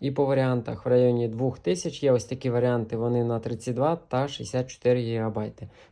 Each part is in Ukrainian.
І по варіантах в районі 2000 є ось такі варіанти, вони на 32 та 64 ГБ.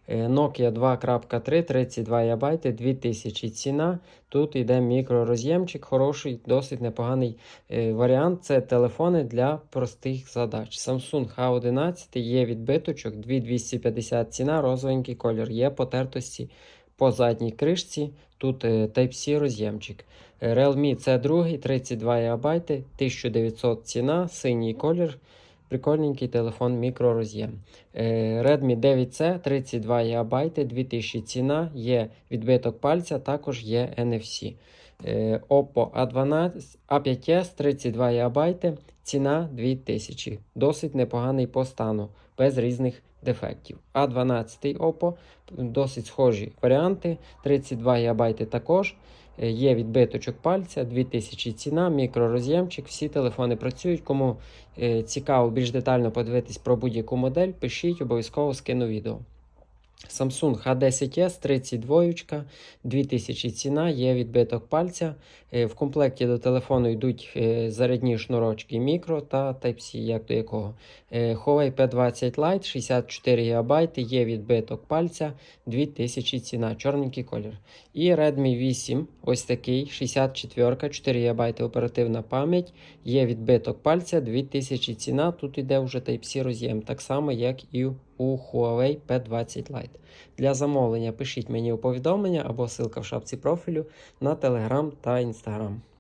Е, Nokia 2.3, 32 ГБ, 2000 ціна. Тут йде мікророз'ємчик, хороший, досить непоганий е, варіант. Це телефони для простих задач. Samsung A11 є відбиточок, 2250 ціна, розовенький колір. Є потертості по задній кришці. Тут е, Type-C роз'ємчик. Е, Realme c 2 32 ГБ, 1900 ціна, синій колір. Прикольненький телефон мікророз'єм. Е, Redmi 9C 32 ГБ, 2000 ціна, є відбиток пальця, також є NFC. Е, Oppo A12, A5s 32 ГБ, ціна 2000. Досить непоганий по стану, без різних дефектів. A12 Oppo, досить схожі варіанти, 32 ГБ також. Е, Є відбиточок пальця, 2000 ціна, мікророз'ємчик. Всі телефони працюють. Кому е, цікаво більш детально подивитись про будь-яку модель, пишіть, обов'язково скину відео. Samsung A10s 32, 2000 ціна, є відбиток пальця. Е, В комплекті до телефону йдуть е, зарядні шнурочки мікро та Type-C, як до якого. Е, Huawei P20 Lite 64 ГБ, є відбиток пальця, 2000 ціна, чорненький колір. І Redmi 8, ось такий, 64, 4 ГБ оперативна пам'ять, є відбиток пальця, 2000 ціна. Тут іде вже Type-C роз'єм, так само, як і у Huawei P20 Lite. Для замовлення пишіть мені у повідомлення або ссылка в шапці профілю на Telegram та Instagram.